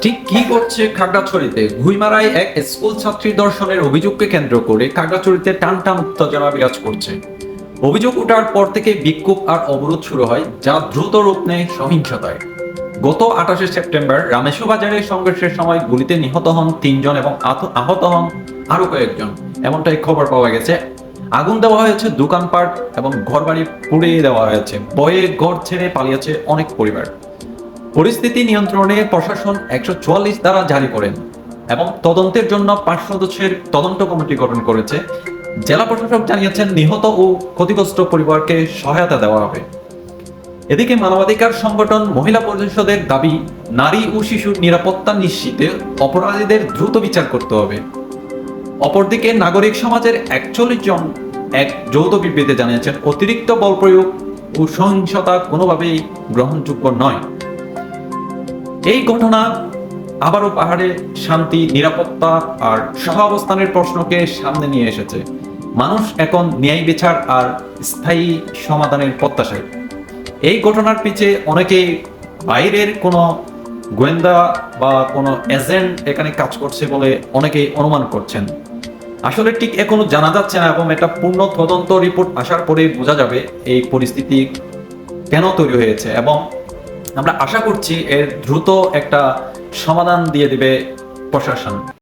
ঠিক কি করছে খাগড়াছড়িতে? ঘুইমারায় এক স্কুল ছাত্রী দর্শনের অভিযোগকে কেন্দ্র করে খাগড়াছড়িতে টান টান উত্তেজনা বিরাজ করছে। অভিযোগ ওঠার পর থেকে বিক্ষোভ আর অবরোধ শুরু হয়, যা দ্রুত রূপ নেয় সহিংসতায়। গত আঠাশে সেপ্টেম্বর রামেশু বাজারে সংঘর্ষের সময় গুলিতে নিহত হন তিনজন এবং আহত- আহত হন আরও কয়েকজন। এমনটাই খবর পাওয়া গেছে। আগুন দেওয়া হয়েছে দোকানপাট এবং ঘরবাড়ি পুড়িয়ে দেওয়া হয়েছে। বয়ে ঘর ছেড়ে পালিয়েছে অনেক পরিবার। পরিস্থিতি নিয়ন্ত্রণে প্রশাসন একশো চুয়াল্লিশ দ্বারা জারি করেন এবং তদন্তের জন্য পাঁচ সদস্যের তদন্ত কমিটি গঠন করেছে। জেলা প্রশাসক জানিয়েছেন, নিহত ও ক্ষতিগ্রস্ত পরিবারকে সহায়তা দেওয়া হবে। এদিকে মানবাধিকার সংগঠন মহিলা পরিষদের দাবি, নারী ও শিশুর নিরাপত্তা নিশ্চিতে অপরাধীদের দ্রুত বিচার করতে হবে। অপরদিকে নাগরিক সমাজের একচল্লিশ জন এক যৌথ বিবৃতি জানিয়েছেন, অতিরিক্ত বল প্রয়োগ ও সহিংসতা কোনোভাবেই গ্রহণযোগ্য নয়। এই ঘটনা আবারও পাহাড়ে শান্তি, নিরাপত্তা আর সহাবস্থানের প্রশ্নকে সামনে নিয়ে এসেছে। মানুষ এখন ন্যায় বিচার আর স্থায়ী সমাধানের প্রত্যাশায়। এই ঘটনার পিছে অনেকেই বাইরের কোনো গোয়েন্দা বা কোনো এজেন্ট এখানে কাজ করছে বলে অনেকেই অনুমান করছেন। আসলে ঠিক এখনও জানা যাচ্ছে না এবং এটা পূর্ণ তদন্ত রিপোর্ট আসার পরে বোঝা যাবে এই পরিস্থিতি কেন তৈরি হয়েছে এবং আমরা আশা করছি এর দ্রুত একটা সমাধান দিয়ে দিবে প্রশাসন।